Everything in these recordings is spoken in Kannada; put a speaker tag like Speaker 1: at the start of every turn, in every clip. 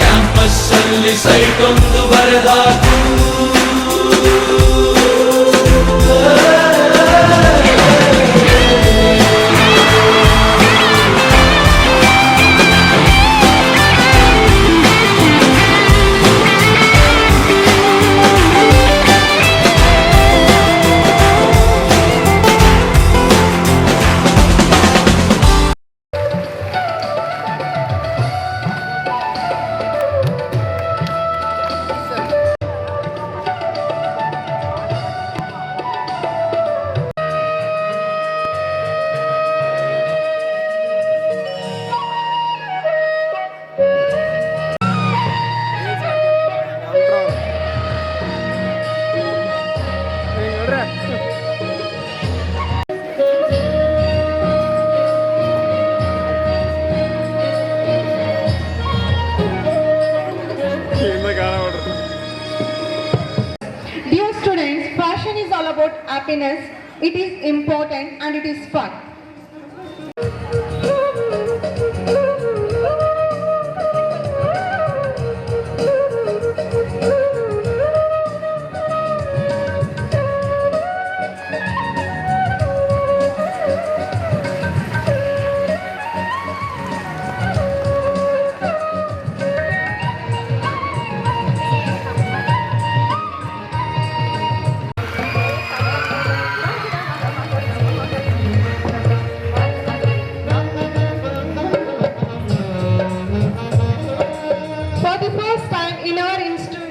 Speaker 1: ಕ್ಯಾಂಪಸ್ ಅಲ್ಲಿ ಸೈಟ್ ಒಂದು ಬರೆದಾಕು.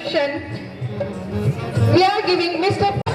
Speaker 2: Institution, we are giving Mr.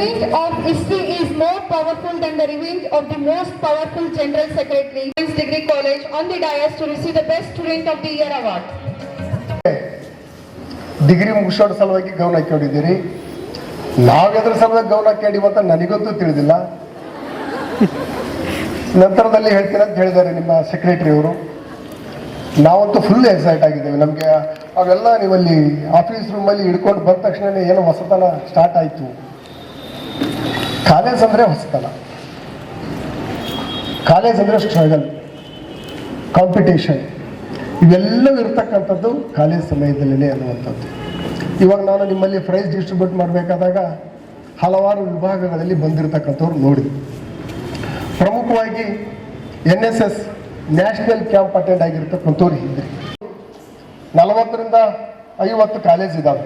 Speaker 2: revenge of history is more powerful than the revenge of the most powerful General Secretary. Women's Degree College on the dais to receive the Best Student of the Year award.
Speaker 3: Degree ಮುಗಿಸೋದ್ರ ಸಲುವಾಗಿ ಗೌನ ಕೇಳಿದ್ದೀರಿ ನಾವು ಎದ್ರ ಸಲುವಾಗಿ ಗೌನ ಕೇಳಿ ಅಂತ ನನಗಂತೂ ತಿಳಿದಿಲ್ಲ ನಂತರದಲ್ಲಿ ಹೇಳ್ತೀನಿ ಅಂತ ಹೇಳಿದ್ದಾರೆ ನಿಮ್ಮ ಸೆಕ್ರೆಟರಿ ಅವರು ನಾವಂತೂ ಫುಲ್ ಎಕ್ಸೈಟ್ ಆಗಿದ್ದೇವೆ ನಮಗೆ ಅವೆಲ್ಲ ನೀವಲ್ಲಿ ಆಫೀಸ್ ರೂಮಲ್ಲಿ ಹಿಡ್ಕೊಂಡು ಬಂದ ತಕ್ಷಣ ಏನೋ ಹೊಸತನ ಸ್ಟಾರ್ಟ್ ಆಯಿತು ಕಾಲೇಜ್ ಅಂದರೆ ಹೊಸತಲ್ಲ ಕಾಲೇಜ್ ಅಂದರೆ ಸ್ಟ್ರಗಲ್ ಕಾಂಪಿಟೇಷನ್ ಇವೆಲ್ಲವೂ ಇರ್ತಕ್ಕಂಥದ್ದು ಕಾಲೇಜ್ ಸಮಯದಲ್ಲೇ ಅನ್ನುವಂಥದ್ದು. ಇವಾಗ ನಾನು ನಿಮ್ಮಲ್ಲಿ ಪ್ರೈಸ್ ಡಿಸ್ಟ್ರಿಬ್ಯೂಟ್ ಮಾಡಬೇಕಾದಾಗ ಹಲವಾರು ವಿಭಾಗಗಳಲ್ಲಿ ಬಂದಿರತಕ್ಕಂಥವ್ರು ನೋಡಿ. ಪ್ರಮುಖವಾಗಿ N S S national camp attend ಆಗಿರ್ತಕ್ಕಂಥವ್ರು ಹಿಂದೆ ನಲವತ್ತರಿಂದ ಐವತ್ತು ಕಾಲೇಜ್ ಇದ್ದಾವೆ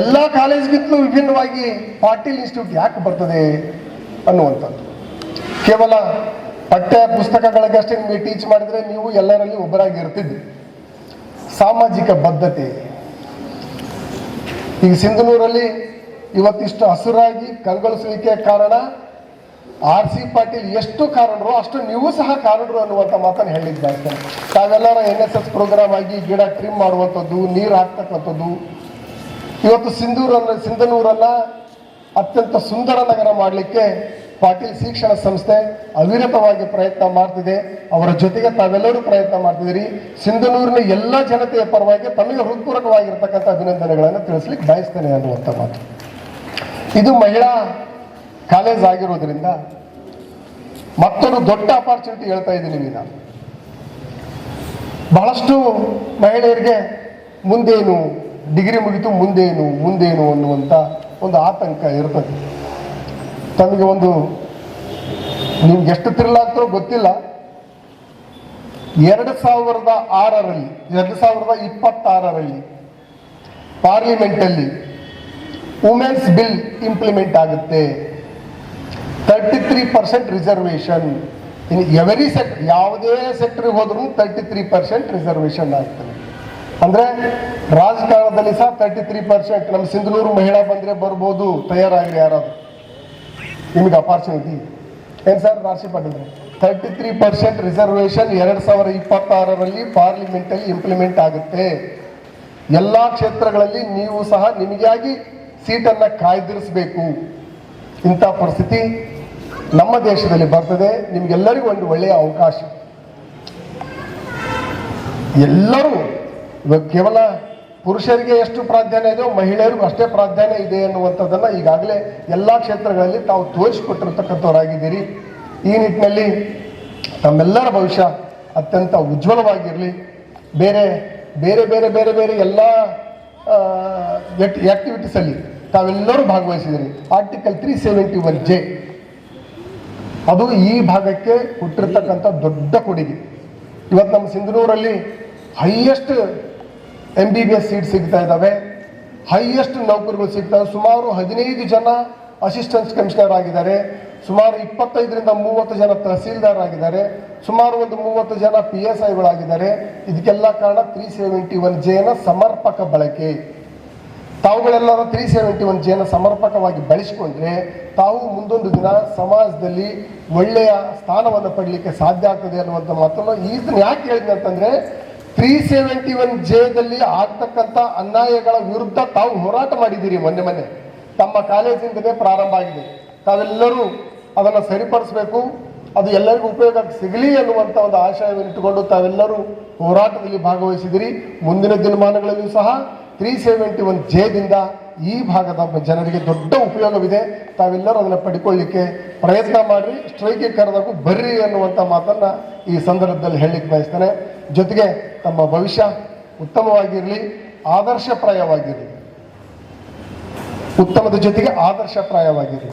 Speaker 3: ಎಲ್ಲ ಕಾಲೇಜ್ಗಿಂತಲೂ ವಿಭಿನ್ನವಾಗಿ ಪಾಟೀಲ್ ಇನ್ಸ್ಟಿಟ್ಯೂಟ್ ಯಾಕೆ ಬರ್ತದೆ ಅನ್ನುವಂಥದ್ದು. ಕೇವಲ ಪಠ್ಯ ಪುಸ್ತಕಗಳಿಗಷ್ಟೇ ನಿಮಗೆ ಟೀಚ್ ಮಾಡಿದ್ರೆ ನೀವು ಎಲ್ಲರಲ್ಲಿ ಒಬ್ಬರಾಗಿ ಇರ್ತಿದ್ರಿ ಸಾಮಾಜಿಕ ಬದ್ಧತೆ. ಈಗ ಸಿಂಧನೂರಲ್ಲಿ ಇವತ್ತಿಷ್ಟು ಹಸುರಾಗಿ ಕಂಗೊಳಿಸಲಿಕ್ಕೆ ಕಾರಣ ಆರ್ ಸಿ ಪಾಟೀಲ್ ಎಷ್ಟು ಕಾರಣರು ಅಷ್ಟು ನೀವು ಸಹ ಕಾರಣರು ಅನ್ನುವಂಥ ಮಾತನ್ನು ಹೇಳಿದ್ದಾರೆ ತಾವೆಲ್ಲರ ಎನ್ ಎಸ್ ಎಸ್ ಪ್ರೋಗ್ರಾಮ್ ಆಗಿ ಗಿಡ ಟ್ರಿಮ್ ಮಾಡುವಂಥದ್ದು, ನೀರು ಹಾಕ್ತಕ್ಕಂಥದ್ದು ಇವತ್ತು ಸಿಂಧೂರನ್ನ, ಸಿಂಧನೂರನ್ನ ಅತ್ಯಂತ ಸುಂದರ ನಗರ ಮಾಡಲಿಕ್ಕೆ ಪಾಟೀಲ್ ಶಿಕ್ಷಣ ಸಂಸ್ಥೆ ಅವಿರತವಾಗಿ ಪ್ರಯತ್ನ ಮಾಡ್ತಿದೆ. ಅವರ ಜೊತೆಗೆ ತಾವೆಲ್ಲರೂ ಪ್ರಯತ್ನ ಮಾಡ್ತಿದ್ದೀರಿ. ಸಿಂಧನೂರಿನ ಎಲ್ಲ ಜನತೆಯ ಪರವಾಗಿ ತಮಗೆ ಹೃತ್ಪೂರ್ವಕವಾಗಿರ್ತಕ್ಕಂಥ ಅಭಿನಂದನೆಗಳನ್ನು ತಿಳಿಸ್ಲಿಕ್ಕೆ ಬಯಸ್ತೇನೆ ಅನ್ನುವಂಥ ಮಾತು. ಇದು ಮಹಿಳಾ ಕಾಲೇಜ್ ಆಗಿರೋದ್ರಿಂದ ಮತ್ತೊಂದು ದೊಡ್ಡ ಅಪಾರ್ಚುನಿಟಿ ಹೇಳ್ತಾ ಇದ್ದೀನಿ ನಾನು ಬಹಳಷ್ಟು ಮಹಿಳೆಯರಿಗೆ ಮುಂದೇನು ಡಿಗ್ರಿ ಮುಗಿತು, ಮುಂದೇನು ಮುಂದೇನು ಅನ್ನುವಂಥ ಒಂದು ಆತಂಕ ಇರ್ತದೆ. ತಮಗೆ ಒಂದು, ನಿಮ್ಗೆ ಎಷ್ಟು ತಿರ್ಲಾಗ್ತೋ ಗೊತ್ತಿಲ್ಲ. ಎರಡು ಸಾವಿರದ ಆರರಲ್ಲಿ, ಎರಡು ಸಾವಿರದ ಇಪ್ಪತ್ತಾರರಲ್ಲಿ ಪಾರ್ಲಿಮೆಂಟಲ್ಲಿ ವುಮೆನ್ಸ್ ಬಿಲ್ ಇಂಪ್ಲಿಮೆಂಟ್ ಆಗುತ್ತೆ. Thirty three percent reservation every sector ಯಾವುದೇ ಸೆಕ್ಟರ್ಗೆ ಹೋದ್ರೂ ತರ್ಟಿ ತ್ರೀ ಪರ್ಸೆಂಟ್ ರಿಸರ್ವೇಷನ್ ಆಗ್ತದೆ. ಅಂದ್ರೆ ರಾಜಕಾರಣದಲ್ಲಿ ಸಹ ತರ್ಟಿ ತ್ರೀ ಪರ್ಸೆಂಟ್ ನಮ್ಮ ಸಿಂಧನೂರು ಮಹಿಳಾ ಬಂದ್ರೆ ಬರ್ಬೋದು ತಯಾರಾಗ್ರಿ ಯಾರಾದ್ರು. ನಿಮ್ಗೆ ಅಪಾರ್ಚುನಿಟಿ ಏನ್ sir Rashi Patil thirty three percent reservation ಎರಡ್ ಸಾವಿರದ ಇಪ್ಪತ್ತಾರರಲ್ಲಿ ಪಾರ್ಲಿಮೆಂಟ್ ಅಲ್ಲಿ ಇಂಪ್ಲಿಮೆಂಟ್ ಆಗುತ್ತೆ. ಎಲ್ಲಾ ಕ್ಷೇತ್ರಗಳಲ್ಲಿ ನೀವು ಸಹ ನಿಮಗಾಗಿ ಸೀಟನ್ನ ಕಾಯ್ದಿರಿಸಬೇಕು. ಇಂಥ ಪರಿಸ್ಥಿತಿ ನಮ್ಮ ದೇಶದಲ್ಲಿ ಬರ್ತದೆ. ನಿಮ್ಗೆಲ್ಲರಿಗೂ ಒಂದು ಒಳ್ಳೆಯ ಅವಕಾಶ. ಎಲ್ಲರೂ ಇವಾಗ ಕೇವಲ ಪುರುಷರಿಗೆ ಎಷ್ಟು ಪ್ರಾಧಾನ್ಯ ಇದೆಯೋ ಮಹಿಳೆಯರಿಗೂ ಅಷ್ಟೇ ಪ್ರಾಧಾನ್ಯ ಇದೆ ಅನ್ನುವಂಥದ್ದನ್ನು ಈಗಾಗಲೇ ಎಲ್ಲ ಕ್ಷೇತ್ರಗಳಲ್ಲಿ ತಾವು ತೋರಿಸಿಕೊಟ್ಟಿರ್ತಕ್ಕಂಥವರಾಗಿದ್ದೀರಿ. ಈ ನಿಟ್ಟಿನಲ್ಲಿ ನಮ್ಮೆಲ್ಲರ ಭವಿಷ್ಯ ಅತ್ಯಂತ ಉಜ್ವಲವಾಗಿರಲಿ. ಬೇರೆ ಬೇರೆ ಬೇರೆ ಬೇರೆ ಬೇರೆ ಎಲ್ಲ ಆಕ್ಟಿವಿಟೀಸ್ ಅಲ್ಲಿ ತಾವೆಲ್ಲರೂ ಭಾಗವಹಿಸಿದಿರಿ article three seventy one J ಅದು ಈ ಭಾಗಕ್ಕೆ ಕೊಟ್ಟಿರ್ತಕ್ಕಂಥ ದೊಡ್ಡ ಕೊಡುಗೆ. ಇವತ್ತು ನಮ್ಮ ಸಿಂಧನೂರಲ್ಲಿ highest M B B S seat ಸಿಗ್ತಾ ಇದ್ದಾವೆ. ಹೈಯೆಸ್ಟ್ ನೌಕರಿಗಳು ಸಿಗ್ತಾವೆ ಸುಮಾರು ಹದಿನೈದು ಜನ ಅಸಿಸ್ಟೆನ್ಸ್ ಕಮಿಷನರ್ ಆಗಿದ್ದಾರೆ. ಸುಮಾರು ಇಪ್ಪತ್ತೈದರಿಂದ ಮೂವತ್ತು ಜನ ತಹಸೀಲ್ದಾರ್ ಆಗಿದ್ದಾರೆ. ಸುಮಾರು ಒಂದು ಮೂವತ್ತು ಜನ ಪಿ ಎಸ್ ಐಗಳಾಗಿದ್ದಾರೆ ಇದಕ್ಕೆಲ್ಲ ಕಾರಣ ತ್ರೀ ಸೆವೆಂಟಿ ಒನ್ ಜೇನ ಸಮರ್ಪಕ ಬಳಕೆ. ತಾವುಗಳೆಲ್ಲರೂ ತ್ರೀ ಸೆವೆಂಟಿ ಒನ್ ಜೇನ ಸಮರ್ಪಕವಾಗಿ ಬಳಸಿಕೊಂಡ್ರೆ ತಾವು ಮುಂದೊಂದು ದಿನ ಸಮಾಜದಲ್ಲಿ ಒಳ್ಳೆಯ ಸ್ಥಾನವನ್ನು ಪಡಲಿಕ್ಕೆ ಸಾಧ್ಯ ಆಗ್ತದೆ ಅನ್ನುವಂಥ ಮಾತನ್ನು ಇದನ್ನ ಯಾಕೆ ಹೇಳಿದ್ನಿ ಅಂತಂದ್ರೆ ತ್ರೀ ಸೆವೆಂಟಿ ಒನ್ ಜೆದಲ್ಲಿ ಆಗ್ತಕ್ಕಂಥ ಅನ್ಯಾಯಗಳ ವಿರುದ್ಧ ತಾವು ಹೋರಾಟ ಮಾಡಿದ್ದೀರಿ ಮೊನ್ನೆ ಮೊನ್ನೆ. ತಮ್ಮ ಕಾಲೇಜಿಂದಲೇ ಪ್ರಾರಂಭ ಆಗಿದೆ. ತಾವೆಲ್ಲರೂ ಅದನ್ನು ಸರಿಪಡಿಸಬೇಕು. ಅದು ಎಲ್ಲರಿಗೂ ಉಪಯೋಗ ಸಿಗಲಿ ಅನ್ನುವಂಥ ಒಂದು ಆಶಯವನ್ನು ಇಟ್ಟುಕೊಂಡು ತಾವೆಲ್ಲರೂ ಹೋರಾಟದಲ್ಲಿ ಭಾಗವಹಿಸಿದಿರಿ ಮುಂದಿನ ದಿನಮಾನಗಳಲ್ಲಿಯೂ ಸಹ ತ್ರೀ ಸೆವೆಂಟಿ ಒನ್ ಜೆದಿಂದ ಈ ಭಾಗದ ಜನರಿಗೆ ದೊಡ್ಡ ಉಪಯೋಗವಿದೆ. ತಾವೆಲ್ಲರೂ ಅದನ್ನು ಪಡ್ಕೊಳ್ಳಿಕ್ಕೆ ಪ್ರಯತ್ನ ಮಾಡಿ ಸ್ಟ್ರೈಕಿಗೆ ಕರೆದಾಗ ಬರ್ರಿ ಅನ್ನುವಂಥ ಮಾತನ್ನ ಈ ಸಂದರ್ಭದಲ್ಲಿ ಹೇಳಲಿಕ್ಕೆ ಬಯಸ್ತೇನೆ. ಜೊತೆಗೆ ತಮ್ಮ ಭವಿಷ್ಯ ಉತ್ತಮವಾಗಿರಲಿ, ಆದರ್ಶಪ್ರಾಯವಾಗಿರಲಿ. ಉತ್ತಮದ ಜೊತೆಗೆ ಆದರ್ಶಪ್ರಾಯವಾಗಿರಲಿ.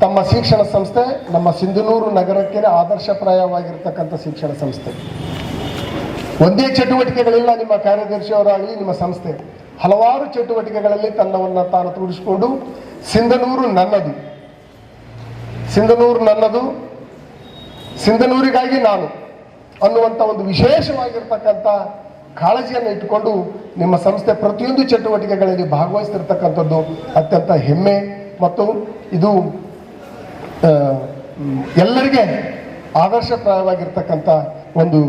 Speaker 3: ತಮ್ಮ ಶಿಕ್ಷಣ ಸಂಸ್ಥೆ ನಮ್ಮ ಸಿಂಧನೂರು ನಗರಕ್ಕೆ ಆದರ್ಶಪ್ರಾಯವಾಗಿರ್ತಕ್ಕಂಥ ಶಿಕ್ಷಣ ಸಂಸ್ಥೆ. ಒಂದೇ ಚಟುವಟಿಕೆಗಳಿಲ್ಲ ನಿಮ್ಮ ಕಾರ್ಯದರ್ಶಿಯವರಾಗಲಿ, ನಿಮ್ಮ ಸಂಸ್ಥೆ. ಹಲವಾರು ಚಟುವಟಿಕೆಗಳಲ್ಲಿ ತನ್ನವನ್ನು ತಾನು ತೋರಿಸಿಕೊಂಡು ಸಿಂಧನೂರು ನನ್ನದು. ಸಿಂಧನೂರು ನನ್ನದು. ಸಿಂಧನೂರಿಗಾಗಿ ನಾನು ಅನ್ನುವಂಥ ಒಂದು ವಿಶೇಷವಾಗಿರ್ತಕ್ಕಂಥ ಕಾಳಜಿಯನ್ನು ಇಟ್ಟುಕೊಂಡು ನಿಮ್ಮ ಸಂಸ್ಥೆ ಪ್ರತಿಯೊಂದು ಚಟುವಟಿಕೆಗಳಲ್ಲಿ ಭಾಗವಹಿಸ್ತಿರ್ತಕ್ಕಂಥದ್ದು ಅತ್ಯಂತ ಹೆಮ್ಮೆ ಮತ್ತು ಇದು ಎಲ್ಲರಿಗೆ ಆದರ್ಶಪ್ರಾಯವಾಗಿರ್ತಕ್ಕಂಥ ಒಂದು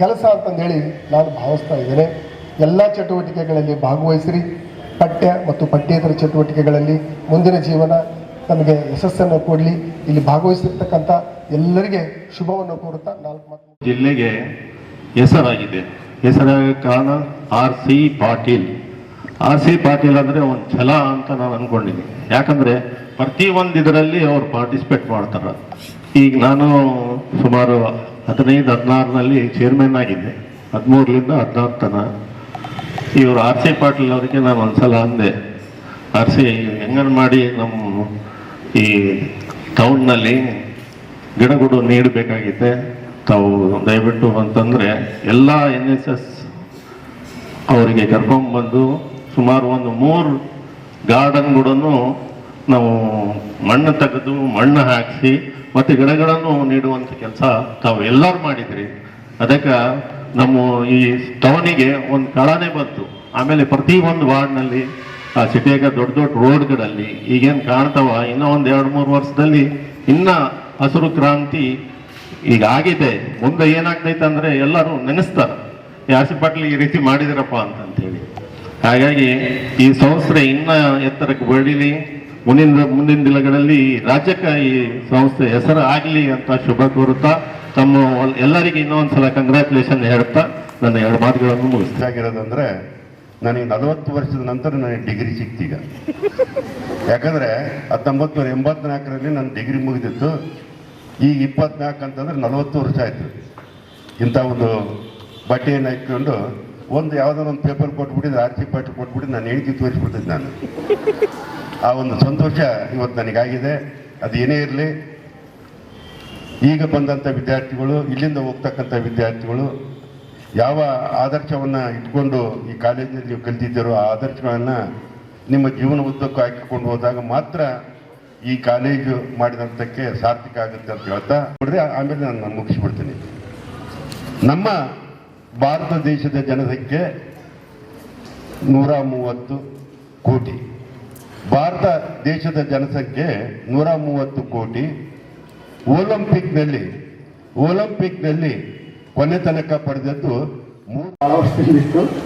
Speaker 3: ಕೆಲಸ ಅಂತಂದೇಳಿ ನಾನು ಭಾವಿಸ್ತಾ ಇದ್ದೇನೆ. ಎಲ್ಲ ಚಟುವಟಿಕೆಗಳಲ್ಲಿ ಭಾಗವಹಿಸಿರಿ. ಪಠ್ಯ ಮತ್ತು ಪಠ್ಯೇತರ ಚಟುವಟಿಕೆಗಳಲ್ಲಿ ಮುಂದಿನ ಜೀವನ ನಮಗೆ ಯಶಸ್ಸನ್ನು ಕೊಡಲಿ. ಇಲ್ಲಿ ಭಾಗವಹಿಸಿರ್ತಕ್ಕಂಥ ಎಲ್ಲರಿಗೆ ಶುಭವನ್ನು ಕೋರುತ್ತಾ ನಾಲ್ಕು ಮಾತು
Speaker 4: ಜಿಲ್ಲೆಗೆ ಹೆಸರಾಗಿದೆ. ಹೆಸರಾಗ ಕಾರಣ R C Patil. R C Patil ಅಂದರೆ ಒಂದು ಛಲ ಅಂತ ನಾನು ಅಂದ್ಕೊಂಡಿದ್ದೀನಿ ಯಾಕಂದರೆ ಪ್ರತಿ ಒಂದು ಇದರಲ್ಲಿ ಅವರು ಪಾರ್ಟಿಸಿಪೇಟ್ ಮಾಡ್ತಾರೆ. ಈಗ ನಾನು ಸುಮಾರು ಹದಿನೈದು, ಹದಿನಾರರಲ್ಲಿ ಚೇರ್ಮನ್ ಆಗಿದ್ದೆ. ಹದಿಮೂರರಿಂದ ಹದಿನಾರು ತನ ಇವರು ಆರ್ ಸಿ ಪಾಟೀಲ್ ಅವರಿಗೆ ನಾನು ಒಂದ್ಸಲ ಅಂದೆ, ಆರ್ ಸಿ ಹೆಂಗನ್ ಮಾಡಿ ನಮ್ಮ ಈ ಟೌನ್ನಲ್ಲಿ ಗಿಡಗಳು ನೀಡಬೇಕಾಗಿದೆ ತಾವು ದಯವಿಟ್ಟು ಅಂತಂದ್ರೆ ಎಲ್ಲ ಎನ್ ಎಸ್ ಎಸ್ ಅವರಿಗೆ ಕರ್ಕೊಂಡ್ಬಂದು ಸುಮಾರು ಒಂದು ಮೂರು ಗಾರ್ಡನ್ಗಳನ್ನು ನಾವು ಮಣ್ಣು ತೆಗೆದು ಮಣ್ಣು ಹಾಕಿಸಿ ಮತ್ತೆ ಗಿಡಗಳನ್ನು ನೀಡುವಂಥ ಕೆಲಸ ತಾವು ಎಲ್ಲರೂ ಮಾಡಿದ್ರಿ. ಅದಕ್ಕೆ ನಮ್ಮ ಈ ಟೌನಿಗೆ ಒಂದು ಕಳನೆ ಬಂತು. ಆಮೇಲೆ ಪ್ರತಿ ಒಂದು ವಾರ್ಡ್ನಲ್ಲಿ, ಆ ಸಿಟಿಯಾಗ ದೊಡ್ಡ ದೊಡ್ಡ ರೋಡ್ಗಳಲ್ಲಿ ಈಗೇನು ಕಾಣ್ತಾವ, ಇನ್ನೂ ಒಂದು ಎರಡು ಮೂರು ವರ್ಷದಲ್ಲಿ ಇನ್ನ ಹಸಿರು ಕ್ರಾಂತಿ ಈಗ ಆಗಿದೆ. ಮುಂದೆ ಏನಾಗ್ತೈತೆ ಅಂದರೆ ಎಲ್ಲರೂ ನೆನೆಸ್ತಾರ. ಯಾಸಿ ಪಾಟೀಲ್ ಈ ರೀತಿ ಮಾಡಿದಿರಪ್ಪ ಅಂತಂತೇಳಿ. ಹಾಗಾಗಿ ಈ ಸಂಸ್ಥೆ ಇನ್ನ ಎತ್ತರಕ್ಕೆ ಬೆಳೀಲಿ ಮುಂದಿನ ಮುಂದಿನ ದಿನಗಳಲ್ಲಿ ರಾಜ್ಯಕ್ಕೆ ಈ ಸಂಸ್ಥೆ ಹೆಸರು ಆಗಲಿ ಅಂತ ಶುಭ ಕೋರುತ್ತಾ ತಮ್ಮ ಎಲ್ಲರಿಗೆ ಇನ್ನೊಂದ್ಸಲ ಕಂಗ್ರ್ಯಾಚುಲೇಷನ್ ಹೇಳ್ತಾ ನನ್ನ ಎರಡು ಮಾತುಗಳನ್ನು
Speaker 5: ಮುಗಿಸ್ತಾಗಿರೋದಂದ್ರೆ ನನಗೆ ನಲವತ್ತು ವರ್ಷದ ನಂತರ ನನಗೆ ಡಿಗ್ರಿ ಸಿಕ್ತೀಗ. ಯಾಕಂದ್ರೆ ಹತ್ತೊಂಬತ್ತು ನೂರ ಎಂಬತ್ನಾಲ್ಕರಲ್ಲಿ ನನ್ನ ಡಿಗ್ರಿ ಮುಗಿದಿತ್ತು. ಈಗ ಇಪ್ಪತ್ನಾಲ್ಕು ಅಂತಂದ್ರೆ ನಲವತ್ತು ವರ್ಷ ಆಯ್ತು. ಇಂಥ ಒಂದು ಬಟ್ಟೆಯನ್ನು ಇಟ್ಕೊಂಡು ಒಂದು ಯಾವುದೋ ಒಂದು ಪೇಪರ್ ಕೊಟ್ಬಿಟ್ಟಿದ್ದು ಆರ್ಚಿ ಪಾರ್ಟಿ ಕೊಟ್ಬಿಟ್ಟು ನಾನು ಹೆಂಡತಿ ತೋರಿಸ್ಬಿಡ್ತಿದ್ದೆ ನಾನು. ಆ ಒಂದು ಸಂತೋಷ ಇವತ್ತು ನನಗಾಗಿದೆ. ಅದು ಏನೇ ಇರಲಿ ಈಗ ಬಂದಂಥ ವಿದ್ಯಾರ್ಥಿಗಳು, ಇಲ್ಲಿಂದ ಹೋಗ್ತಕ್ಕಂಥ ವಿದ್ಯಾರ್ಥಿಗಳು ಯಾವ ಆದರ್ಶವನ್ನು ಇಟ್ಕೊಂಡು ಈ ಕಾಲೇಜಿನಲ್ಲಿ ನೀವು ಕಲಿತಿದ್ದೀರೋ ಆ ಆದರ್ಶಗಳನ್ನು ನಿಮ್ಮ ಜೀವನ ಉದ್ದಕ್ಕೂ ಹಾಕಿಕೊಂಡು ಹೋದಾಗ ಮಾತ್ರ ಈ ಕಾಲೇಜು ಮಾಡಿದಂಥಕ್ಕೆ ಸಾರ್ಥಕ ಆಗುತ್ತೆ ಅಂತ ಹೇಳ್ತಾ ನೋಡ್ರಿ, ಆಮೇಲೆ ನಾನು ಮುಗಿಸ್ಬಿಡ್ತೀನಿ. ನಮ್ಮ ಭಾರತ ದೇಶದ ಜನಸಂಖ್ಯೆ ನೂರ ಮೂವತ್ತು ಕೋಟಿ. ಭಾರತ ದೇಶದ ಜನಸಂಖ್ಯೆ ನೂರ ಮೂವತ್ತು ಕೋಟಿ. ಒಲಿಂಪಿಕ್ನಲ್ಲಿ ಒಲಿಂಪಿಕ್ನಲ್ಲಿ ಕೊನೆ ತನಕ ಪಡೆದದ್ದು ಮೂರು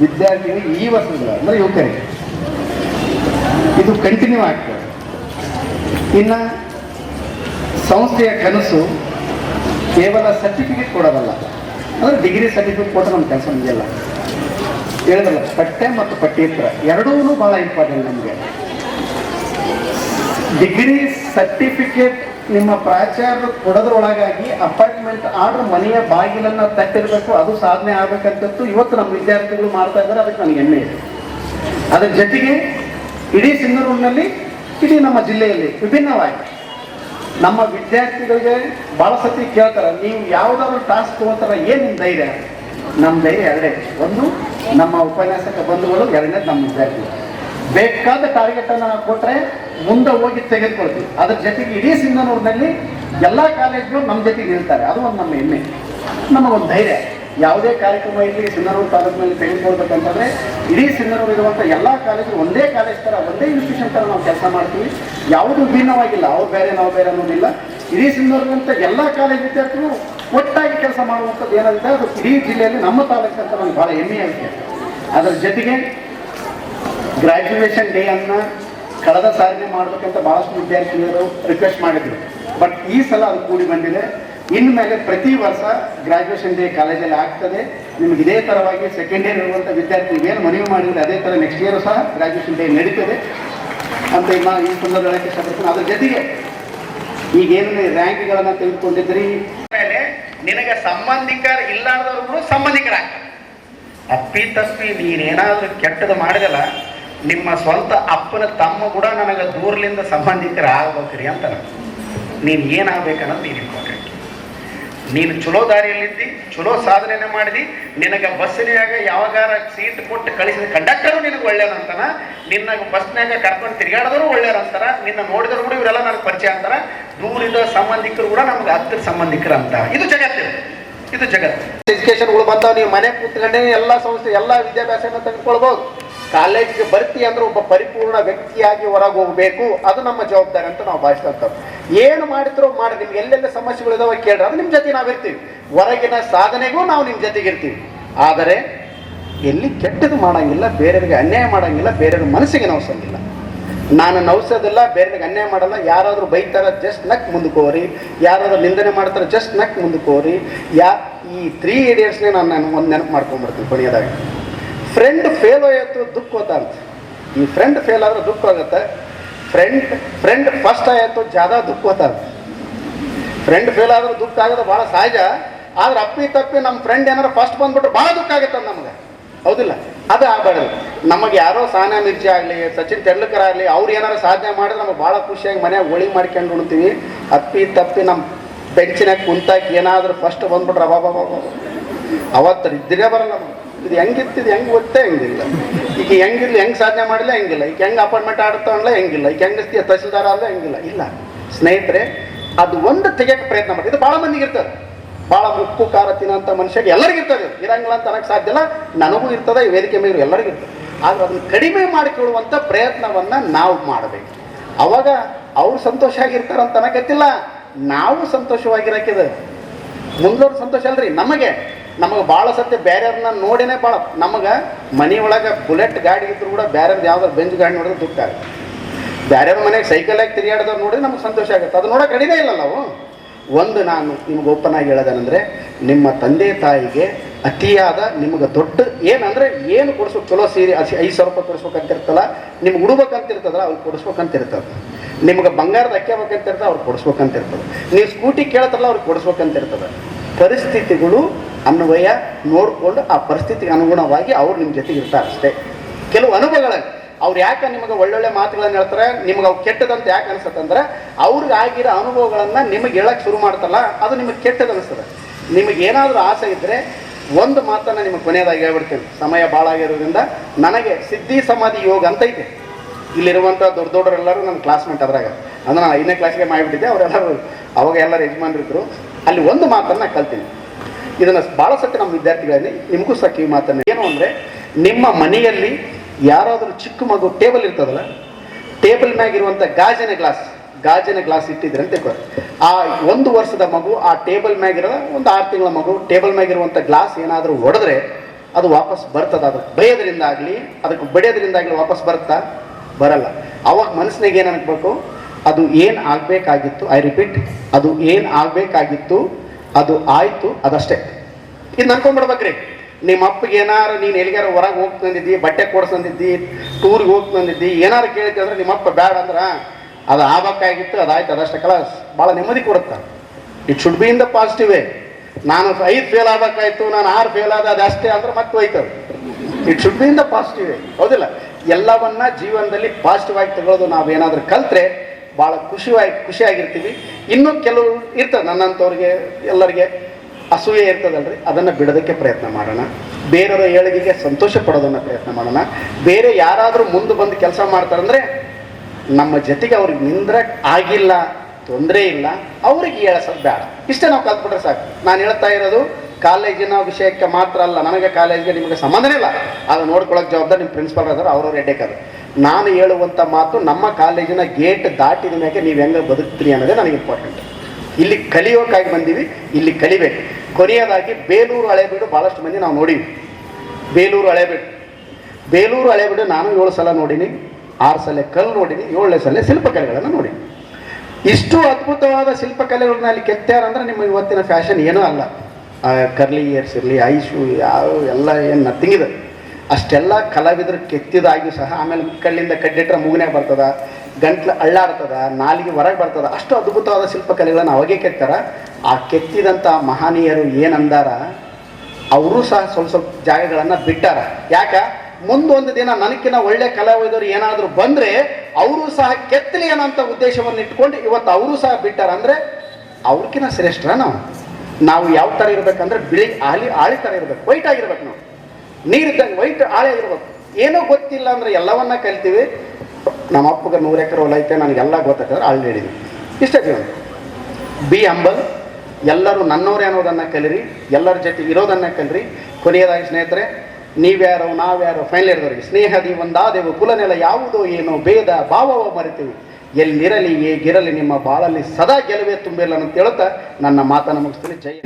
Speaker 6: ವಿದ್ಯಾರ್ಥಿಗಳು ಈ ವರ್ಷದ ಅಂದ್ರೆ ಯುವಕರಿಗೆ. ಇದು ಕಂಟಿನ್ಯೂ ಆಗ್ತದೆ ಇನ್ನು ಸಂಸ್ಥೆಯ ಕನಸು ಕೇವಲ ಸರ್ಟಿಫಿಕೇಟ್ ಕೊಡೋದಲ್ಲ. ಅಂದ್ರೆ ಡಿಗ್ರಿ ಸರ್ಟಿಫಿಕೇಟ್ ಕೊಟ್ಟರೆ ನಮ್ಮ ಕೆಲಸ ಮುಗಿಯಲ್ಲ. ಹೇಳಿದಲ್ಲ ಪಠ್ಯ ಮತ್ತು ಪಠ್ಯೇತರ ಎರಡೂ ಭಾಳ ಇಂಪಾರ್ಟೆಂಟ್ ನಮಗೆ. ಡಿಗ್ರಿ ಸರ್ಟಿಫಿಕೇಟ್ ನಿಮ್ಮ ಪ್ರಾಚಾರ್ಯರು ಕೊಡೋದ್ರೊಳಗಾಗಿ ಅಪಾರ್ಟ್ಮೆಂಟ್ ಆರ್ಡರ್ ಮನೆಯ ಬಾಗಿಲನ್ನು ತಟ್ಟಿರಬೇಕು ಅದು ಸಾಧನೆ ಆಗ್ಬೇಕಂತದ್ದು ಇವತ್ತು ನಮ್ಮ ವಿದ್ಯಾರ್ಥಿಗಳು ಮಾಡ್ತಾ ಇದ್ದಾರೆ, ಅದಕ್ಕೆ ನನಗೆ ಹೆಮ್ಮೆ ಇದೆ. ಅದರ ಜೊತೆಗೆ ಇಡೀ ಸಿಂಧನೂರಿನಲ್ಲಿ ಇಡೀ ನಮ್ಮ ಜಿಲ್ಲೆಯಲ್ಲಿ ವಿಭಿನ್ನವಾಗಿ ನಮ್ಮ ವಿದ್ಯಾರ್ಥಿಗಳಿಗೆ ಭಾಳ ಸತಿ ಕೇಳ್ತಾರೆ, ನೀವು ಯಾವುದಾದ್ರು ಟಾಸ್ಕ್ ತಗೋತಾರ, ಏನು ನಿಮ್ಮ ಧೈರ್ಯ? ನಮ್ಮ ಧೈರ್ಯ ಎರಡೇ. ಒಂದು, ನಮ್ಮ ಉಪನ್ಯಾಸಕ ಬಂಧುಗಳು ಎರಡನೇ ನಮ್ಮ ವಿದ್ಯಾರ್ಥಿಗಳು. ಬೇಕಾದ ಟಾರ್ಗೆಟ್ ಅನ್ನ ಕೊಟ್ಟರೆ ಮುಂದೆ ಹೋಗಿ ತೆಗೆದುಕೊಳ್ತೀವಿ. ಅದ್ರ ಜೊತೆಗೆ ಇಡೀ ಸಿಂಧನೂರಿನಲ್ಲಿ ಎಲ್ಲ ಕಾಲೇಜ್ಗಳು ನಮ್ಮ ಜೊತೆಗೆ ನಿಲ್ತಾರೆ ಅದು ಒಂದು ನಮ್ಮ ಹೆಮ್ಮೆ. ನಮಗೊಂದು ಧೈರ್ಯ. ಯಾವುದೇ ಕಾರ್ಯಕ್ರಮ ಇಲ್ಲಿ ಸಿಂಧನೂರು ತಾಲೂಕಿನಲ್ಲಿ ತೆಗೆದುಕೊಳ್ಬೇಕಂತಂದ್ರೆ ಇಡೀ ಸಿಂಧನೂರು ಇರುವಂಥ ಎಲ್ಲ ಕಾಲೇಜು ಒಂದೇ ಕಾಲೇಜ್ ಥರ ಒಂದೇ ಇನ್ಸ್ಟಿಟ್ಯೂಷನ್ ಥರ ನಾವು ಕೆಲಸ ಮಾಡ್ತೀವಿ. ಯಾವುದು ಭಿನ್ನವಾಗಿಲ್ಲ. ಅವ್ರು ಬೇರೆ, ನಾವು ಬೇರೆ ಅನ್ನೋದಿಲ್ಲ. ಇಡೀ ಸಿಂಧನೂರಿನಂಥ ಎಲ್ಲ ಕಾಲೇಜ್ ವಿದ್ಯಾರ್ಥಿಗಳು ಒಟ್ಟಾಗಿ ಕೆಲಸ ಮಾಡುವಂಥದ್ದು ಏನಾಗಿದೆ ಅದು ಇಡೀ ಜಿಲ್ಲೆಯಲ್ಲಿ ನಮ್ಮ ತಾಲೂಕು ಅಂತ ನನಗೆ ಭಾಳ ಹೆಮ್ಮೆಯಾಗಿದೆ ಅದರ ಜೊತೆಗೆ ಗ್ರಾಜ್ಯುಯೇಷನ್ ಡೇ ಅನ್ನ ಕಳೆದ ಸಾಧನೆ ಮಾಡಬೇಕಂತ ಬಹಳಷ್ಟು ವಿದ್ಯಾರ್ಥಿನಿಯರು ರಿಕ್ವೆಸ್ಟ್ ಮಾಡಿದ್ರು. ಬಟ್ ಈ ಸಲ ಅದು ಕೂಡಿ ಬಂದಿದೆ. ಇನ್ಮೇಲೆ ಪ್ರತಿ ವರ್ಷ ಗ್ರಾಜ್ಯುಯೇಷನ್ ಡೇ ಕಾಲೇಜಲ್ಲಿ ಆಗ್ತದೆ. ನಿಮ್ಗೆ ಇದೇ ತರವಾಗಿ ಸೆಕೆಂಡ್ ಇಯರ್ ಇರುವಂಥ ವಿದ್ಯಾರ್ಥಿ ಏನು ಮನವಿ ಮಾಡಿದ್ರೆ ಅದೇ ಥರ ನೆಕ್ಸ್ಟ್ ಇಯರ್ ಸಹ ಗ್ರಾಜ್ಯುಯೇಷನ್ ಡೇ ನಡೀತದೆ. ಅಂತ ಇನ್ನು ಈ ಸಂದರ್ಭ ಹೇಳಕ್ಕೆ ಇಷ್ಟಪಡ್ತೀನಿ ಅದ್ರ ಜೊತೆಗೆ ಈಗೇನು ರ್ಯಾಂಕ್ಗಳನ್ನು ತೆಗೆದುಕೊಂಡಿದ್ರಿ
Speaker 7: ಮೇಲೆ ನಿನಗೆ ಸಂಬಂಧಿಕರ ಇಲ್ಲಾರ್ದವ್ರು ಸಂಬಂಧಿಕರಾಗ್ತಾರೆ. ಅಪ್ಪಿ ತಪ್ಪಿ ನೀನೇನಾದರೂ ಕೆಟ್ಟದ ಮಾಡಿದಲ್ಲ ನಿಮ್ಮ ಸ್ವಂತ ಅಪ್ಪನ ತಮ್ಮ ಕೂಡ ನನಗೆ ದೂರಲಿಂದ ಸಂಬಂಧಿಕರ ಆಗ್ಬೇಕ್ರಿ ಅಂತ ನೀನು ಏನಾಗಬೇಕನ್ನೋದು ನೀನು ಇಂಪಾರ್ಟೆಂಟ್ ನೀನು ಚಲೋ ದಾರಿಯಲ್ಲಿದ್ದಿ, ಚಲೋ ಸಾಧನೆ ಮಾಡಿದಿ, ನಿನಗೆ ಬಸ್ಸಿನಾಗ ಯಾವಾಗಾರ ಸೀಟ್ ಕೊಟ್ಟು ಕಳಿಸಿದ ಕಂಡಕ್ಟರು ನಿನಗೆ ಒಳ್ಳೇದಂತಾನ ನಿನ್ನ ಬಸ್ನಾಗ ಕರ್ಕೊಂಡು ತಿರುಗಾಡಿದ್ರು ಒಳ್ಳೇದಂತಾರ ನಿನ್ನ ನೋಡಿದ್ರು ಕೂಡ ಇವರೆಲ್ಲ ನನಗೆ ಪರಿಚಯ ಅಂತಾರ ದೂರಿದ ಸಂಬಂಧಿಕರು ಕೂಡ ನಮ್ಗೆ ಹತ್ತಿರ ಸಂಬಂಧಿಕರು ಅಂತ. ಇದು ಜಗತ್ತು ಇದು. ಜಗತ್ತು. ಎಜುಕೇಶನ್ಗಳು ಬಂದಾವ, ನೀವು ಮನೆ ಕೂತ್ಕೊಂಡೇ ಎಲ್ಲ ಸಂಸ್ಥೆ, ಎಲ್ಲ ವಿದ್ಯಾಭ್ಯಾಸನ ತೆಗೆದುಕೊಳ್ಬಹುದು ಕಾಲೇಜಿಗೆ ಬರ್ತಿ ಅಂದ್ರೆ ಒಬ್ಬ ಪರಿಪೂರ್ಣ ವ್ಯಕ್ತಿಯಾಗಿ ಹೊರಗೆ ಹೋಗ್ಬೇಕು. ಅದು ನಮ್ಮ ಜವಾಬ್ದಾರಿ ಅಂತ ನಾವು ಭಾವಿಸ್ತಂತವ್ ಏನು ಮಾಡಿದ್ರು ಮಾಡಿ, ನಿಮ್ಗೆ ಎಲ್ಲೆಲ್ಲ ಸಮಸ್ಯೆಗಳು ಇದಾವೆ ಕೇಳ್ರಿ, ಅದು ನಿಮ್ಮ ಜೊತೆ ನಾವಿರ್ತೀವಿ. ಹೊರಗಿನ ಸಾಧನೆಗೂ ನಾವು ನಿಮ್ಮ ಜೊತೆಗೆ ಇರ್ತೀವಿ. ಆದರೆ, ಎಲ್ಲಿ ಕೆಟ್ಟದ್ದು ಮಾಡಂಗಿಲ್ಲ, ಬೇರೆಯವ್ರಿಗೆ ಅನ್ಯಾಯ ಮಾಡಂಗಿಲ್ಲ, ಬೇರೆಯವ್ರ ಮನಸ್ಸಿಗೆ ನೋಸಂಗಿಲ್ಲ ನಾನು ನವಸೋದಿಲ್ಲ ಬೇರೆಯವ್ರಿಗೆ ಅನ್ಯಾಯ ಮಾಡಲ್ಲ. ಯಾರಾದರೂ ಬೈತಾರ, ಜಸ್ಟ್ ನಕ್ ಮುಂದುಕೋರಿ ಯಾರಾದರೂ ನಿಂದನೆ ಮಾಡ್ತಾರೆ, ಜಸ್ಟ್ ನಕ್ ಮುಂದುಕೋರಿ ಯಾ, ಈ ತ್ರೀ ಇಡಿಯಟ್ಸ್ನೇ ನಾನು ನಾನು ಒಂದು ನೆನಪು ಮಾಡ್ಕೊಂಡ್ಬಿಡ್ತೀನಿ ಕೊನೆಯದಾಗ. ಫ್ರೆಂಡ್ ಫೇಲ್ ಆಯಿತು ದುಃಖ ಹೋತ ಅಂತ. ಈ ಫ್ರೆಂಡ್ ಫೇಲ್ ಆದ್ರೆ ದುಃಖ ಆಗುತ್ತೆ. ಫ್ರೆಂಡ್ ಫ್ರೆಂಡ್ ಫಸ್ಟ್ ಆಯಿತು ಜಾದ ದುಃಖ ಹೋತ ಅಂತ. ಫ್ರೆಂಡ್ ಫೇಲ್ ಆದ್ರೆ ದುಃಖ ಆಗೋದು ಭಾಳ ಸಹಜ. ಆದ್ರೆ ಅಪ್ಪಿ ತಪ್ಪಿ ನಮ್ಮ ಫ್ರೆಂಡ್ ಏನಾರು ಫಸ್ಟ್ ಬಂದ್ಬಿಟ್ಟು ಭಾಳ ದುಃಖ ಆಗುತ್ತೆ ನಮ್ಗೆ. ಹೌದಿಲ್ಲ? ಅದು ಆಗಬಾರ್ದು. ನಮಗೆ ಯಾರೋ ಸಾನಾ ಮಿರ್ಜಿ ಆಗಲಿ, ಸಚಿನ್ ತೆಂಡೂಲ್ಕರ್ ಆಗಲಿ, ಅವ್ರು ಏನಾರು ಸಾಧನೆ ಮಾಡಿದ್ರೆ ನಮಗೆ ಭಾಳ ಖುಷಿಯಾಗಿ ಮನೆಯಾಗ ಒಳಿ ಮಾಡ್ಕೊಂಡು ಉಣ್ತೀವಿ. ಅಪ್ಪಿ ತಪ್ಪಿ ನಮ್ಮ ಬೆಂಚಿನಾಗ ಕುಂತಾಕಿ ಏನಾದರೂ ಫಸ್ಟ್ ಬಂದ್ಬಿಟ್ರೆ ಅಬಾಬಾ ಅವತ್ತು ಇದ್ದಿರೇ ಬರಲ್ಲ ನಮ್ಗೆ. ಇದು ಹೆಂಗಿತ್ತು ಇದು ಹೆಂಗೆ ಗೊತ್ತೇ ಹೆಂಗಿಲ್ಲ. ಈಗ ಹೆಂಗಿಲ್ಲ ಹೆಂಗೆ ಸಾಧನೆ ಮಾಡಿಲ್ಲ, ಹೆಂಗಿಲ್ಲ. ಈಗ ಹೆಂಗೆ ಅಪಾರ್ಟ್ಮೆಂಟ್ ಆಡ್ತಾವಲ್ಲ ಹೆಂಗಿಲ್ಲ. ಈಗ ಹೆಂಗೆ ತಹಸೀಲ್ದಾರ ಅಲ್ಲ ಹೆಂಗಿಲ್ಲ. ಇಲ್ಲ. ಸ್ನೇಹಿತರೆ, ಅದು ಒಂದು ತೆಗಿಯಕ್ಕೆ ಪ್ರಯತ್ನ ಮಾಡಿ. ಇದು ಭಾಳ ಮಂದಿಗೆ ಇರ್ತದೆ. ಭಾಳ ಮುಕ್ಕು, ಖಾರ ತಿನ್ನೋಂಥ ಮನುಷ್ಯಗೆ ಎಲ್ಲರಿಗೂ ಇರ್ತದೆ. ಇರಂಗಿಲ್ಲ ಅಂತ ಅನ್ನಕ್ಕೆ ಸಾಧ್ಯ ಇಲ್ಲ. ನನಗೂ ಇರ್ತದೆ, ಈ ವೇದಿಕೆ ಮೇಲೆ ಎಲ್ಲರಿಗೂ ಇರ್ತದೆ. ಆದ್ರೆ ಅದನ್ನು ಕಡಿಮೆ ಮಾಡಿಕೊಳ್ಳುವಂಥ ಪ್ರಯತ್ನವನ್ನು ನಾವು ಮಾಡಬೇಕು. ಅವಾಗ ಅವ್ರು ಸಂತೋಷ ಆಗಿರ್ತಾರೆ ಅಂತ ಅನ್ನಕತ್ತಿಲ್ಲ ನಾವು ಸಂತೋಷವಾಗಿರಕ್ಕಿದೆ ಮುಂದೋರ್ ಸಂತೋಷ ಅಲ್ರಿ ನಮಗೆ. ನಮಗೆ ಭಾಳ ಸತ್ಯ ಬೇರೆಯವ್ರನ್ನ ನೋಡಿನೇ ಭಾಳ ನಮಗೆ ಮನೆ ಒಳಗೆ ಬುಲೆಟ್ ಗಾಡಿ ಇದ್ರು ಕೂಡ ಬೇರೆಯವ್ರದ್ದು ಯಾವ್ದಾರು ಬೆಂಜ್ ಗಾಡಿ ನೋಡಿದ್ರೆ ದುಃಖ ಆಗುತ್ತೆ ಬೇರೆಯವ್ರ ಮನೆಗೆ ಆಗಿ ತಿರುಗಾಡಿದವ್ರು ನೋಡಿದ್ರೆ ನಮ್ಗೆ ಸಂತೋಷ ಆಗುತ್ತೆ. ಅದು ನೋಡೋಕೆ ರೆಡಿನೇ ಇಲ್ಲ ನಾವು. ಒಂದು ನಾನು ನಿಮ್ಗೆ ಓಪನ್ ಆಗಿ ಹೇಳೋದೇನೆಂದರೆ, ನಿಮ್ಮ ತಂದೆ ತಾಯಿಗೆ ಅತಿಯಾದ ನಿಮ್ಗೆ ದೊಡ್ಡ ಏನಂದ್ರೆ ಏನು ಕೊಡಿಸ್ಬೇಕು ಚಲೋ ಸೀರೆ ಐದು ಸಾವಿರ ರೂಪಾಯಿ ಕೊಡಿಸ್ಬೇಕಂತಿರ್ತಲ್ಲ, ನಿಮ್ಗೆ ಉಡ್ಬೇಕಂತಿರ್ತದಲ್ಲ ಅವ್ರು ಕೊಡಿಸ್ಬೇಕಂತಿರ್ತದೆ. ನಿಮ್ಗೆ ಬಂಗಾರದ ಅಕ್ಕಿ ಬೇಕಂತಿರ್ತದೆ ಅವ್ರಿಗೆ ಕೊಡಿಸ್ಬೇಕಂತಿರ್ತದೆ. ನೀವು ಸ್ಕೂಟಿ ಕೇಳ್ತಾರಲ್ಲ ಅವ್ರಿಗೆ ಕೊಡಿಸ್ಬೇಕಂತಿರ್ತದೆ. ಪರಿಸ್ಥಿತಿಗಳು ಅನ್ವಯ ನೋಡಿಕೊಂಡು ಆ ಪರಿಸ್ಥಿತಿಗೆ ಅನುಗುಣವಾಗಿ ಅವ್ರು ನಿಮ್ಮ ಜೊತೆಗೆ ಇರ್ತಾರೆ ಅಷ್ಟೇ. ಕೆಲವು ಅನುಭವಗಳಲ್ಲಿ ಅವ್ರು ಯಾಕೆ ನಿಮಗೆ ಒಳ್ಳೊಳ್ಳೆ ಮಾತುಗಳನ್ನು ಹೇಳ್ತಾರೆ, ನಿಮ್ಗೆ ಅವು ಕೆಟ್ಟದಂತ ಯಾಕೆ ಅನಿಸತ್ತಂದ್ರೆ ಅವ್ರಿಗೆ ಆಗಿರೋ ಅನುಭವಗಳನ್ನ ನಿಮಗೆ ಹೇಳಕ್ಕೆ ಶುರು ಮಾಡ್ತಲ್ಲ ಅದು ನಿಮಗೆ ಕೆಟ್ಟದ್ದು ಅನಿಸ್ತದೆ ನಿಮಗೆ ಏನಾದರೂ ಆಸೆ ಇದ್ದರೆ ಒಂದು ಮಾತನ್ನು ನಿಮಗೆ ಕೊನೆಯದಾಗಿ ಹೇಳ್ಬಿಡ್ತೀನಿ. ಸಮಯ ಭಾಳ ಆಗಿರೋದ್ರಿಂದ ನನಗೆ ಸಿದ್ಧಿ ಸಮಾಧಿ ಯೋಗ ಅಂತ ಇದೆ. ಇಲ್ಲಿರುವಂಥ ದೊಡ್ಡ ದೊಡ್ಡರೆಲ್ಲರೂ ನನ್ನ ಕ್ಲಾಸ್ಮೇಟ್ ಅದ್ರಾಗ. ಅಂದ್ರೆ ನಾನು ಐದನೇ ಕ್ಲಾಸ್ಗೆ ಮಾಡಿಬಿಟ್ಟಿದ್ದೆ, ಅವರೆಲ್ಲರೂ ಅವಾಗ ಎಲ್ಲರೂ ಯಜಮಾನರಿದ್ರು. ಅಲ್ಲಿ ಒಂದು ಮಾತನ್ನು ಕಲ್ತೀನಿ. ಇದನ್ನು ಭಾಳ ಸತಿ ನಮ್ಮ ವಿದ್ಯಾರ್ಥಿಗಳಲ್ಲಿ ನಿಮಗೂ ಸಹ ಕಿವಿ ಮಾತನ್ನು. ಏನು ಅಂದರೆ, ನಿಮ್ಮ ಮನೆಯಲ್ಲಿ ಯಾರಾದರೂ ಚಿಕ್ಕ ಮಗು ಟೇಬಲ್ ಇರ್ತದಲ್ಲ, ಟೇಬಲ್ ಮ್ಯಾಗಿರುವಂಥ ಗಾಜಿನ ಗ್ಲಾಸ್ ಗಾಜಿನ ಗ್ಲಾಸ್ ಇಟ್ಟಿದ್ರೆ ಅಂತ. ಆ ಒಂದು ವರ್ಷದ ಮಗು ಆ ಟೇಬಲ್ ಮ್ಯಾಗಿರೋ ಒಂದು ಆರು ತಿಂಗಳ ಮಗು ಟೇಬಲ್ ಮ್ಯಾಗಿರುವಂಥ ಗ್ಲಾಸ್ ಏನಾದರೂ ಹೊಡೆದ್ರೆ ಅದು ವಾಪಸ್ ಬರ್ತದ. ಅದು ಬೈಯೋದ್ರಿಂದ ಆಗಲಿ, ಅದಕ್ಕೆ ಬಡಿಯೋದ್ರಿಂದ ಆಗಲಿ ವಾಪಸ್ ಬರುತ್ತಾ? ಬರಲ್ಲ. ಅವಾಗ ಮನಸ್ಸಿನಾಗ ಏನು ಅನ್ಕೋಬೇಕು ಅದು ಏನು ಆಗಬೇಕಾಗಿತ್ತು? ಐ ರಿಪೀಟ್ ಅದು ಏನು ಆಗಬೇಕಾಗಿತ್ತು? ಅದು ಆಯಿತು, ಅದಷ್ಟೇ. ಇದು ನನ್ಕೊಂಡ್ಬಿಡ್ಬೇಕ್ರಿ ನಿಮ್ಮ ಅಪ್ಪಗೆ ಏನಾರು ನೀನು ಎಲ್ಲಿಗಾರ ಹೊರಗೆ ಹೋಗ್ತಂದಿದ್ದಿ ಬಟ್ಟೆ ಕೊಡ್ಸಂದಿದ್ದಿ ಟೂರ್ಗೆ ಹೋಗ್ತಂದಿದ್ದಿ ಏನಾರು ಕೇಳಿದ್ದೆ ಅಂದ್ರೆ ನಿಮ್ಮ ಅಪ್ಪ ಬೇಡ ಅಂದ್ರೆ ಅದು ಆಗ್ಬೇಕಾಗಿತ್ತು, ಅದಾಯ್ತು, ಅದಷ್ಟೇ ಕಲಾಸ್. ಭಾಳ ನೆಮ್ಮದಿ ಕೊಡುತ್ತೆ. It should be in the positive way ನಾನು ಐದು ಫೇಲ್ ಆಗ್ಬೇಕಾಯ್ತು, ನಾನು ಆರು ಫೇಲ್ ಆದ, ಅದು ಅಷ್ಟೇ ಅಂದ್ರೆ ಮತ್ತೆ ಹೋಯ್ತದೆ. It should be in the positive way ಹೌದಿಲ್ಲ? ಎಲ್ಲವನ್ನ ಜೀವನದಲ್ಲಿ ಪಾಸಿಟಿವ್ ಆಗಿ ತಗೊಳ್ಳೋದು ನಾವೇನಾದ್ರೂ ಕಲ್ತ್ರೆ ಭಾಳ ಖುಷಿಯಾಗಿ ಖುಷಿಯಾಗಿರ್ತೀವಿ. ಇನ್ನೂ ಕೆಲವರು ಇರ್ತದೆ. ನನ್ನಂಥವ್ರಿಗೆ ಎಲ್ಲರಿಗೆ ಅಸೂಯೆ ಇರ್ತದಲ್ರಿ. ಅದನ್ನು ಬಿಡೋದಕ್ಕೆ ಪ್ರಯತ್ನ ಮಾಡೋಣ. ಬೇರೆಯವರ ಏಳಿಗೆಗೆ ಸಂತೋಷ ಪಡೋದನ್ನು ಪ್ರಯತ್ನ ಮಾಡೋಣ. ಬೇರೆ ಯಾರಾದರೂ ಮುಂದೆ ಬಂದು ಕೆಲಸ ಮಾಡ್ತಾರಂದರೆ ನಮ್ಮ ಜೊತೆಗೆ ಅವ್ರಿಗೆ ನಿಂದ್ರಕ್ಕೆ ಆಗಿಲ್ಲ, ತೊಂದರೆ ಇಲ್ಲ. ಅವ್ರಿಗೆ ಹೇಳಸೋದು ಬೇಡ. ಇಷ್ಟೇ ನಾವು ಕಲ್ತ್ಬಿಟ್ರೆ ಸಾಕು. ನಾನು ಹೇಳ್ತಾ ಇರೋದು, ಕಾಲೇಜಿನ ವಿಷಯಕ್ಕೆ ಮಾತ್ರ ಅಲ್ಲ. ನನಗೆ ಕಾಲೇಜ್ಗೆ ನಿಮಗೆ ಸಂಬಂಧನೇ ಇಲ್ಲ. ಅದು ನೋಡ್ಕೊಳ್ಳೋಕೆ ಜವಾಬ್ದಾರಿ ನಿಮ್ಮ ಪ್ರಿನ್ಸಿಪಾಲ್ ಅದಾರ ಅವ್ರವ್ರು ಹೆಡ್ಡೇಕದು ನಾನು ಹೇಳುವಂಥ ಮಾತು ನಮ್ಮ ಕಾಲೇಜಿನ ಗೇಟ್ ದಾಟಿದ ಮೇಲೆ ನೀವು ಹೆಂಗೆ ಬದುಕ್ತೀರಿ ಅನ್ನೋದೇ ನನಗೆ ಇಂಪಾರ್ಟೆಂಟ್ ಇಲ್ಲಿ ಕಲಿಯೋಕ್ಕಾಗಿ ಬಂದೀವಿ, ಇಲ್ಲಿ ಕಲಿಬೇಕು. ಕೊನೆಯದಾಗಿ ಬೇಲೂರು ಹಳೆಬೀಡು ಭಾಳಷ್ಟು ಮಂದಿ ನಾವು ನೋಡೀವಿ ಬೇಲೂರು ಹಳೆಬೀಡು. ಬೇಲೂರು ಹಳೆಬೀಡು ನಾನು ಏಳು ಸಲ ನೋಡೀನಿ, ಆರು ಸಲ ಕಲ್ಲು ನೋಡೀನಿ, ಏಳನೇ ಸಲ ಶಿಲ್ಪಕಲೆಗಳನ್ನು ನೋಡಿ ಇಷ್ಟು ಅದ್ಭುತವಾದ ಶಿಲ್ಪಕಲೆಗಳನ್ನ ಅಲ್ಲಿ ಕೆತ್ತಾರ ಅಂದ್ರೆ ನಿಮ್ಮ ಇವತ್ತಿನ ಫ್ಯಾಷನ್ ಏನೂ ಅಲ್ಲ. ಕರ್ಲಿ ಇಯರ್ಸ್ ಇರಲಿ ಐಶು ಯಾವ ಎಲ್ಲ ಏನು ನಥಿಂಗ್ ಇದೆ. ಅಷ್ಟೆಲ್ಲ ಕಲಾವಿದರು ಕೆತ್ತಿದಾಗಿ ಸಹ ಆಮೇಲೆ ಕಲ್ಲಿಂದ ಕಡ್ಡಿಟ್ರೆ ಮೂಗನ್ಯಾಗ ಬರ್ತದ, ಗಂಟ್ಲು ಅಳ್ಳಾಡ್ತದ, ನಾಲಿಗೆ ಹೊರಗೆ ಬರ್ತದ, ಅಷ್ಟು ಅದ್ಭುತವಾದ ಶಿಲ್ಪಕಲೆಗಳನ್ನು ಅವಾಗೆ ಕೆತ್ತಾರ. ಆ ಕೆತ್ತಿದಂಥ ಮಹನೀಯರು ಏನಂದಾರ, ಅವರು ಸಹ ಸ್ವಲ್ಪ ಸ್ವಲ್ಪ ಜಾಗಗಳನ್ನು ಬಿಟ್ಟಾರ. ಯಾಕೆ? ಮುಂದೊಂದು ದಿನ ನನಗಿನ ಒಳ್ಳೆ ಕಲಾವಿದರು ಏನಾದರೂ ಬಂದರೆ ಅವರು ಸಹ ಕೆತ್ತಲಿ ಅನ್ನೋಂಥ ಉದ್ದೇಶವನ್ನು ಇಟ್ಕೊಂಡು ಇವತ್ತು ಅವರು ಸಹ ಬಿಟ್ಟಾರ ಅಂದರೆ ಅವ್ರಕಿನ ಶ್ರೇಷ್ಠ ನಾವು. ನಾವು ಯಾವ ಥರ ಇರಬೇಕಂದ್ರೆ ಬಿಳಿ ಆಲಿ ಆಳಿ ಥರ ಇರಬೇಕು ವೈಟ್ ಆಗಿರ್ಬೇಕು ನಾವು. ನೀರಿದ್ದಂಗೆ ವೈಟ್ ಆಳೆ ಆಗಿರ್ಬೇಕು ಏನೋ ಗೊತ್ತಿಲ್ಲ ಅಂದ್ರೆ ಎಲ್ಲವನ್ನ ಕಲ್ತೀವಿ. ನಮ್ಮ ಅಪ್ಪಗ ನೂರು ಎಕರೆ ಹೊಲ ಐತೆ, ನನಗೆಲ್ಲ ಗೊತ್ತಾಗ್ತದೆ ಹೇಳಿದ್ವಿ. ಇಷ್ಟೇ ಜೀವನ. ಬಿ ಅಂಬಲ್, ಎಲ್ಲರೂ ನನ್ನವರೇ ಅನ್ನೋದನ್ನು ಕಲಿರಿ, ಎಲ್ಲರ ಜೊತೆ ಇರೋದನ್ನ ಕಲಿರಿ. ಕೊನೆಯದಾಗಿ ಸ್ನೇಹಿತರೆ, ನೀವ್ಯಾರೋ, ನಾವ್ಯಾರೋ ಫೈನಲ್ ಇರೋರಿಗೆ ಸ್ನೇಹದಿ ಒಂದಾದೆವು, ಕುಲನೆಲ ಯಾವುದೋ ಏನೋ, ಭೇದ, ಭಾವವ ಮರಿತೀವಿ. ಎಲ್ಲಿರಲಿ, ಹೇಗಿರಲಿ, ನಿಮ್ಮ ಬಾಳಲ್ಲಿ ಸದಾ ಗೆಲುವೆ ತುಂಬಿಲ್ಲ ಅಂತ ಹೇಳುತ್ತಾ ನನ್ನ ಮಾತನ್ನು ಮುಗಿಸ್ತೀನಿ. ಜಯ